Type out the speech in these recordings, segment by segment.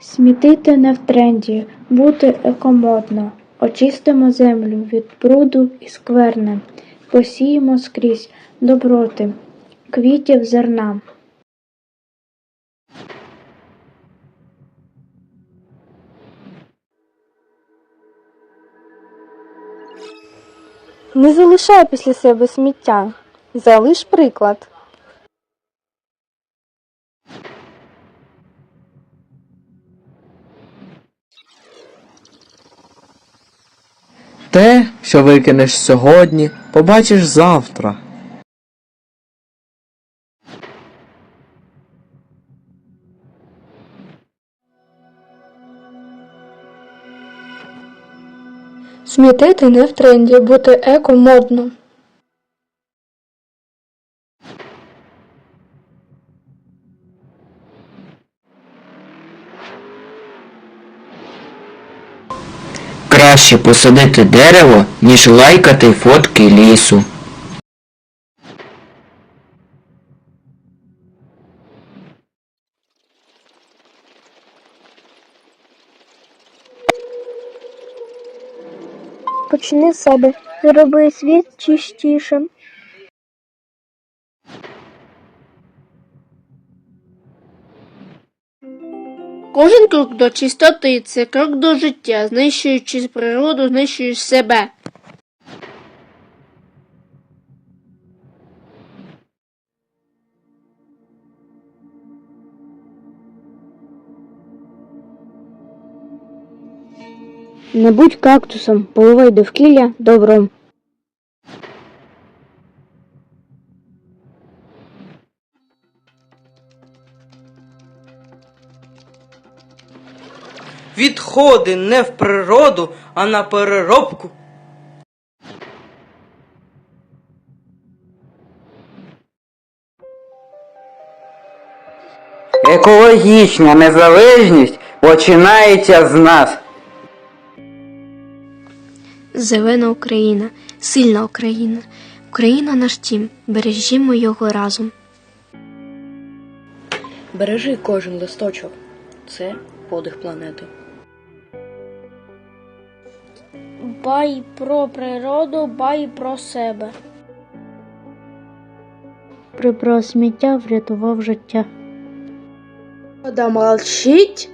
Смітити не в тренді, бути екомодно. Очистимо землю від бруду і скверни, посіємо скрізь доброти, квітів зерна. Не залишай після себе сміття. Залиш приклад. Те, що викинеш сьогодні, побачиш завтра. Смітити не в тренді, бути еко модно. Краще посадити дерево, ніж лайкати фотки лісу. Почни з себе, зроби світ чистішим. Кожен крок до чистоти це крок до життя. Знищуючи природу, знищуєш себе. Не будь кактусом, поливай довкілля добром. Відходи не в природу, а на переробку. Екологічна незалежність починається з нас. Зелена Україна, сильна Україна. Україна наш тім, бережімо його разом. Бережи кожен листочок. Це подих планети. Бай про природу, бай про себе. Прибрав сміття, врятував життя. Вода мовчить,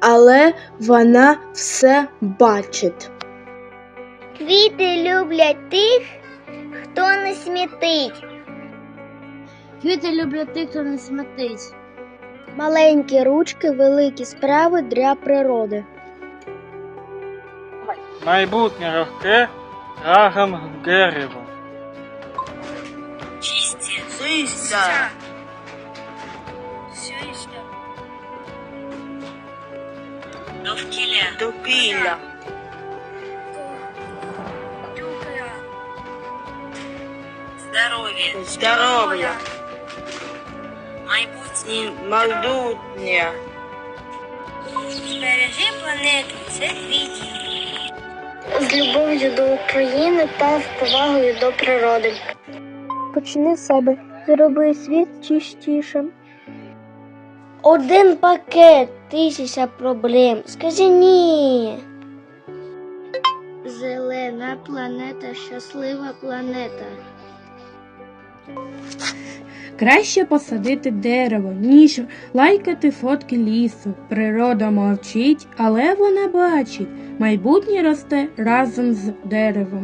але вона все бачить. Квіти люблять тих, хто не смітить. Квіти люблять тих, хто не смітить. Маленькі ручки, великі справи для природи. Майбутнє легке разом з деревом. Чистя. Довкілля. Здоров'я. Здоров'я. Майбутнє. Майбутнє. Бережи планету, це квіті. З любов'ю до України та з повагою до природи. Почни з себе, зроби світ чистішим. Один пакет, тисяча проблем. Скажи ні. Зелена планета, щаслива планета. Краще посадити дерево, ніж лайкати фотки лісу. Природа мовчить, але вона бачить. Майбутнє росте разом з деревом.